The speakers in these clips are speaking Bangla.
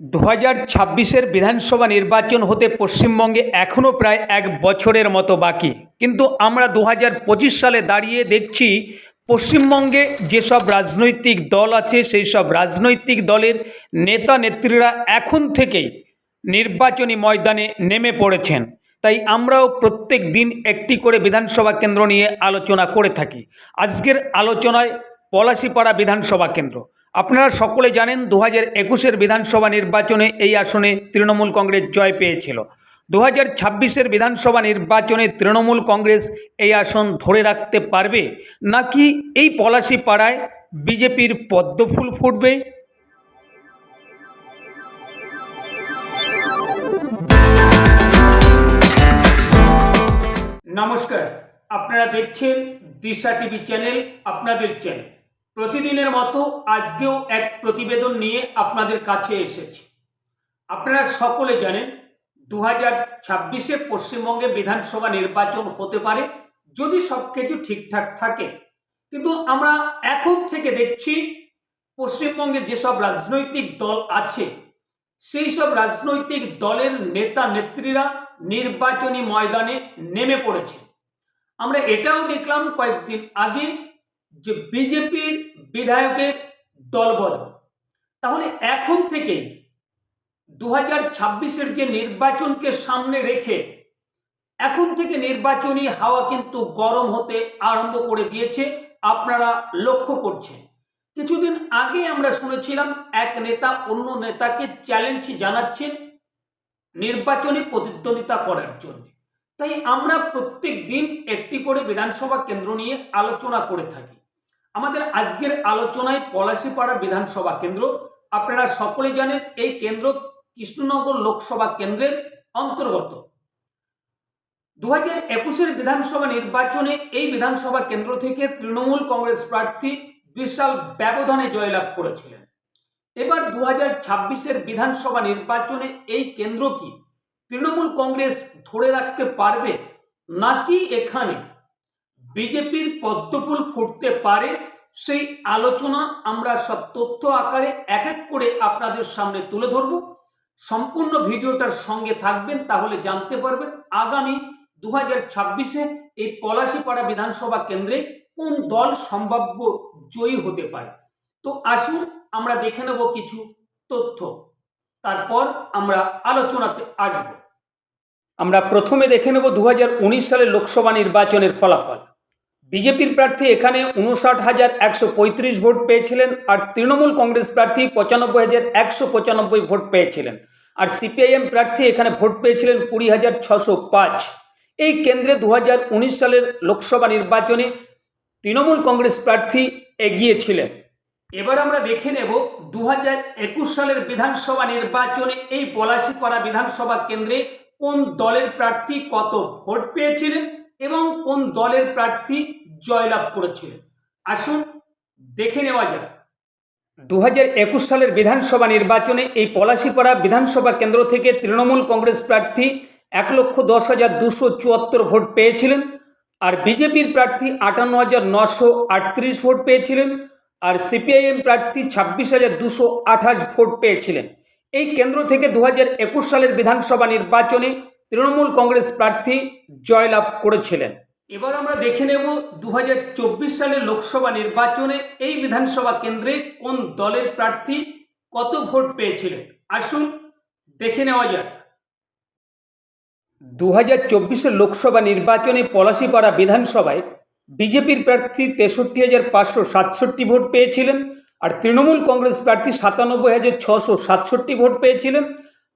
দু হাজার ছাব্বিশের বিধানসভা নির্বাচন হতে পশ্চিমবঙ্গে এখনও প্রায় এক বছরের মতো বাকি। কিন্তু আমরা দু হাজার পঁচিশ সালে দাঁড়িয়ে দেখছি, পশ্চিমবঙ্গে যেসব রাজনৈতিক দল আছে, সেই সব রাজনৈতিক দলের নেতা নেত্রীরা এখন থেকেই নির্বাচনী ময়দানে নেমে পড়েছেন। তাই আমরাও প্রত্যেক দিন একটি করে বিধানসভা কেন্দ্র নিয়ে আলোচনা করে থাকি। আজকের আলোচনায় পলাশিপাড়া বিধানসভা কেন্দ্র। আপনারা সকলে জানেন দু হাজার একুশের বিধানসভা নির্বাচনে এই আসনে তৃণমূল কংগ্রেস জয় পেয়েছিল। দু হাজার ছাব্বিশের বিধানসভা নির্বাচনে তৃণমূল কংগ্রেস এই আসন ধরে রাখতে পারবে নাকি এই পলাশি পাড়ায় বিজেপির পদ্মফুল ফুটবে? নমস্কার, আপনারা দেখছেন দিশা টিভি চ্যানেল, আপনাদের চ্যানেল। প্রতিদিনের মতো আজকেও এক প্রতিবেদন নিয়ে আপনাদের কাছে এসেছি। আপনারা সকলে জানেন দু হাজার ছাব্বিশে পশ্চিমবঙ্গে বিধানসভা নির্বাচন হতে পারে, যদি সব কিছু ঠিকঠাক থাকে। কিন্তু আমরা এখন থেকে দেখছি, পশ্চিমবঙ্গে যেসব রাজনৈতিক দল আছে, সেই সব রাজনৈতিক দলের নেতা নেত্রীরা নির্বাচনী ময়দানে নেমে পড়েছে। আমরা এটাও দেখলাম কয়েকদিন আগে যে বিজেপির বিধায়কের দলবদল তাহলে এখন থেকে দু হাজার ছাব্বিশের যে নির্বাচনকে সামনে রেখে এখন থেকে নির্বাচনী হাওয়া কিন্তু গরম হতে আরম্ভ করে দিয়েছে, আপনারা লক্ষ্য করছেন। কিছুদিন আগে আমরা শুনেছিলাম এক নেতা অন্য নেতাকে চ্যালেঞ্জ জানাচ্ছেন নির্বাচনী প্রতিদ্বন্দ্বিতা করার জন্য। তাই আমরা প্রত্যেক দিন একটি করে বিধানসভা কেন্দ্র নিয়ে আলোচনা করে থাকি। আমাদের আজকের আলোচনায় পলাশিপাড়া বিধানসভা কেন্দ্র। আপনারা সকলে জানেন এই কেন্দ্র কৃষ্ণনগর লোকসভা কেন্দ্রের অন্তর্গত। দু হাজার একুশের বিধানসভা নির্বাচনে এই বিধানসভা কেন্দ্র থেকে তৃণমূল কংগ্রেস প্রার্থী বিশাল ব্যবধানে জয়লাভ করেছিলেন। এবার দু হাজার ছাব্বিশের বিধানসভা নির্বাচনে এই কেন্দ্র কি? তৃণমূল কংগ্রেস ধরে রাখতে পারবে নাকি এখানে বিজেপির পদ্মফুল ফুটতে পারে? সেই আলোচনা আমরা সব তথ্য আকারে এক এক করে আপনাদের সামনে তুলে ধরব। সম্পূর্ণ ভিডিওটার সঙ্গে থাকবেন, তাহলে জানতে পারবেন আগামী দু হাজার ছাব্বিশে এই পলাশিপাড়া বিধানসভা কেন্দ্রে কোন দল সম্ভাব্য জয়ী হতে পারে। তো আসুন আমরা দেখে নেব কিছু তথ্য। তারপর আমরা আলোচনাতে আসব। আমরা প্রথমে দেখে নেব দু হাজার উনিশ সালের লোকসভা নির্বাচনের ফলাফল। বিজেপির প্রার্থী এখানে উনষাট হাজার একশো পঁয়ত্রিশ ভোট পেয়েছিলেন আর তৃণমূল কংগ্রেস প্রার্থী পঁচানব্বই হাজার একশো পঁচানব্বই ভোট পেয়েছিলেন। আর সিপিআইএম প্রার্থী এখানে ভোট পেয়েছিলেন কুড়ি হাজার ছশো পাঁচ। এই কেন্দ্রে দু হাজার উনিশ সালের লোকসভা নির্বাচনে তৃণমূল কংগ্রেস প্রার্থী এগিয়েছিলেন। এবার আমরা দেখে নেব দু একুশ সালের বিধানসভা নির্বাচনে এই পলাশিপাড়া বিধানসভা কেন্দ্রে কোন দলের প্রার্থী কত ভোট পেয়েছিলেন এবং কোন দলের প্রার্থী জয়লাভ করেছিলেন? আসুন দেখে নেওয়া যাক। দু হাজার একুশ সালের বিধানসভা নির্বাচনে এই পলাশিপাড়া বিধানসভা কেন্দ্র থেকে তৃণমূল কংগ্রেস প্রার্থী এক লক্ষ দশ হাজার দুশো চুয়াত্তর ভোট পেয়েছিলেন, আর বিজেপির প্রার্থী আটান্ন হাজার নশো আটত্রিশ ভোট পেয়েছিলেন আর সিপিআইএম প্রার্থী ছাব্বিশ হাজার দুশো আঠাশ ভোট পেয়েছিলেন। এই কেন্দ্র থেকে দু হাজার একুশ সালের বিধানসভা নির্বাচনে তৃণমূল কংগ্রেস প্রার্থী জয়লাভ করেছিলেন। এবার আমরা দেখে নেব দু হাজার চব্বিশ সালের লোকসভা নির্বাচনে এই বিধানসভা কেন্দ্রে কোন দলের প্রার্থী কত ভোট পেয়েছিলেন। আসুন দেখে নেওয়া যাক। দু হাজার লোকসভা নির্বাচনে পলাশিপাড়া বিধানসভায় বিজেপির প্রার্থী তেষট্টি হাজার পাঁচশো সাতষট্টি ভোট পেয়েছিলেন, আর তৃণমূল কংগ্রেস প্রার্থী সাতানব্বই হাজার ছশো সাতষট্টি ভোট পেয়েছিলেন,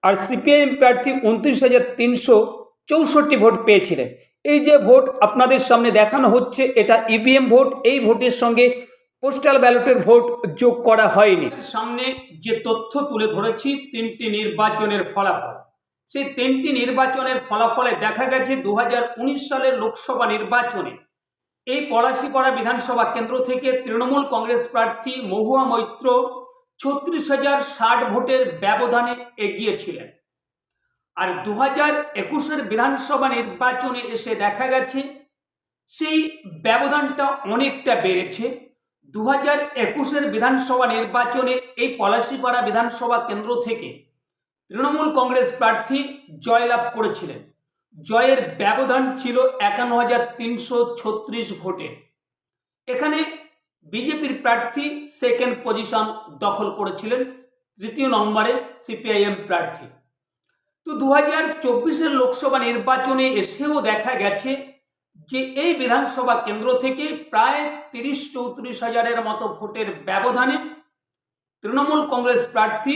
আর সিপিআইএম প্রার্থী উনত্রিশ হাজার তিনশো চৌষট্টি ভোট পেয়েছিলেন। এই যে ভোট আপনাদের সামনে দেখানো হচ্ছে, এটা ইভিএম ভোট, এই ভোটের সঙ্গে পোস্টাল ব্যালটের ভোট যোগ করা হয়নি। সামনে যে তথ্য তুলে ধরেছি, তিনটি নির্বাচনের ফলাফল। সেই তিনটি নির্বাচনের ফলাফলে দেখা গেছে, দু হাজার উনিশ সালের লোকসভা নির্বাচনে এই পলাশিপাড়া বিধানসভা কেন্দ্র থেকে তৃণমূল কংগ্রেস প্রার্থী মহুয়া মৈত্র ছত্রিশ হাজার ষাট ভোটের ব্যবধানে এগিয়েছিলেন আর দু হাজার একুশের বিধানসভা নির্বাচনে এসে দেখা গেছে, সেই ব্যবধানটা অনেকটা বেড়েছে। দু হাজার একুশের বিধানসভা নির্বাচনে এই পলাশিপাড়া বিধানসভা কেন্দ্র থেকে তৃণমূল কংগ্রেস প্রার্থী জয়লাভ করেছিলেন। জয়ের ব্যবধান ছিল একান্ন হাজার তিনশো ছত্রিশ ভোটে। এখানে বিজেপির প্রার্থী সেকেন্ড পজিশন দখল করেছিলেন, তৃতীয় নম্বরে সিপিআইএম প্রার্থী। তো দু হাজার চব্বিশের লোকসভা নির্বাচনে এসেও দেখা গেছে যে এই বিধানসভা কেন্দ্র থেকে প্রায় তিরিশ চৌত্রিশ হাজারের মতো ভোটের ব্যবধানে তৃণমূল কংগ্রেস প্রার্থী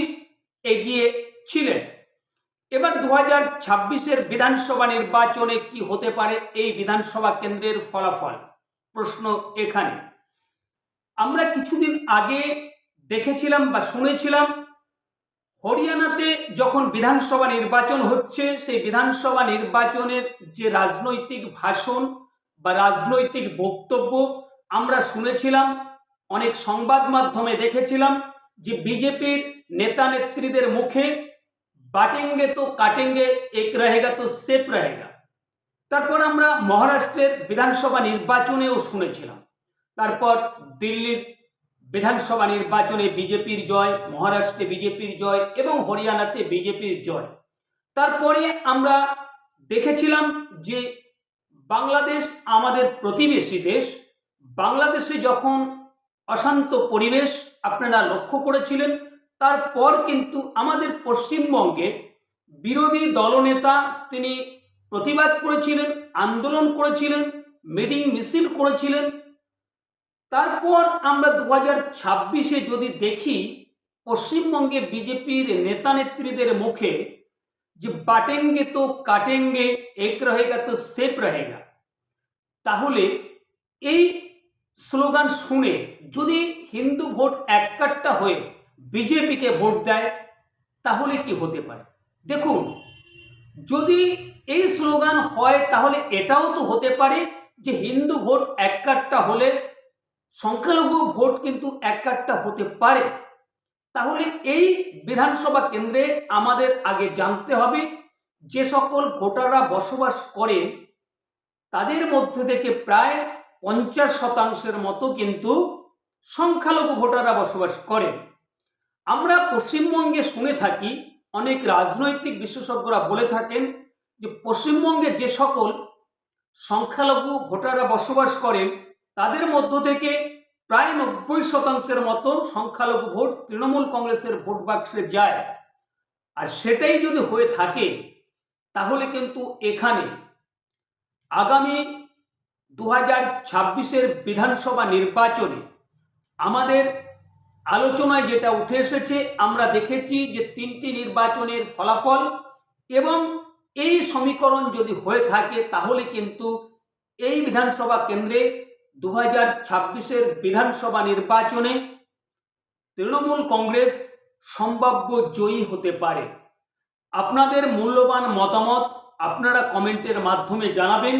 এগিয়ে ছিলেন। এবার দু হাজার ছাব্বিশের বিধানসভা নির্বাচনে কি হতে পারে এই বিধানসভা কেন্দ্রের ফলাফল? প্রশ্ন এখানে। আমরা কিছুদিন আগে দেখেছিলাম বা শুনেছিলাম, হরিয়ানাতে যখন বিধানসভা নির্বাচন হচ্ছে, সেই বিধানসভা নির্বাচনের যে রাজনৈতিক ভাষণ বা রাজনৈতিক বক্তব্য আমরা শুনেছিলাম, অনেক সংবাদ মাধ্যমে দেখেছিলাম যে বিজেপির নেতা নেত্রীদের মুখে বাটেঙ্গে তো কাটেঙ্গে, এক রহেগা তো সেফ রহেগা। তারপর আমরা মহারাষ্ট্রের বিধানসভা নির্বাচনেও শুনেছিলাম। তারপর দিল্লির বিধানসভা নির্বাচনে বিজেপির জয়, মহারাষ্ট্রে বিজেপির জয় এবং হরিয়ানাতে বিজেপির জয়। তারপরে আমরা দেখেছিলাম যে বাংলাদেশ আমাদের প্রতিবেশী দেশ। বাংলাদেশে যখন অশান্ত পরিবেশ আপনারা লক্ষ্য করেছিলেন তারপর কিন্তু আমাদের পশ্চিমবঙ্গে বিরোধী দলনেতা তিনি প্রতিবাদ করেছিলেন, আন্দোলন করেছিলেন, মিটিং মিছিল করেছিলেন। তারপর আমরা দু হাজার ছাব্বিশে যদি দেখি, পশ্চিমবঙ্গে বিজেপির নেতা নেত্রীদের মুখে যে বাটেঙ্গে তো কাটেঙ্গে, এক রহেগা তো সেফ রহেগা। তাহলে এই স্লোগান শুনে যদি হিন্দু ভোট এককাট্টা হয়ে বিজেপিকে ভোট দেয়, তাহলে কি হতে পারে? দেখুন, যদি এই স্লোগান হয়, তাহলে এটাও তো হতে পারে যে হিন্দু ভোট এককাট্টা হলে, সংখ্যালঘু ভোট কিন্তু এককাট্টা হতে পারে। তাহলে এই বিধানসভা কেন্দ্রে আমাদের আগে জানতে হবে, যে সকল ভোটাররা বসবাস করেন, তাদের মধ্যে থেকে প্রায় পঞ্চাশ শতাংশের মতো কিন্তু সংখ্যালঘু ভোটাররা বসবাস করেন। আমরা পশ্চিমবঙ্গে শুনে থাকি, অনেক রাজনৈতিক বিশেষজ্ঞরা বলে থাকেন যে পশ্চিমবঙ্গে যে সকল সংখ্যালঘু ভোটাররা বসবাস করেন, তাদের মধ্য থেকে প্রায় নব্বই শতাংশের মতো সংখ্যালঘু ভোট তৃণমূল কংগ্রেসের ভোট বাক্সে যায়। আর সেটাই যদি হয়ে থাকে, তাহলে কিন্তু এখানে আগামী দু হাজার ছাব্বিশের বিধানসভা নির্বাচনে আমাদের আলোচনায় যেটা উঠে এসেছে, আমরা দেখেছি যে তিনটি নির্বাচনের ফলাফল এবং এই সমীকরণ যদি হয়ে থাকে, তাহলে কিন্তু এই বিধানসভা কেন্দ্রে দু হাজার ছাব্বিশের বিধানসভা নির্বাচনে তৃণমূল কংগ্রেস সম্ভাব্য জয়ী হতে পারে। আপনাদের মূল্যবান মতামত আপনারা কমেন্টের মাধ্যমে জানাবেন।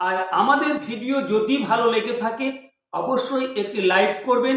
আর আমাদের ভিডিও যদি ভালো লেগে থাকে, অবশ্যই একটি লাইক করবেন।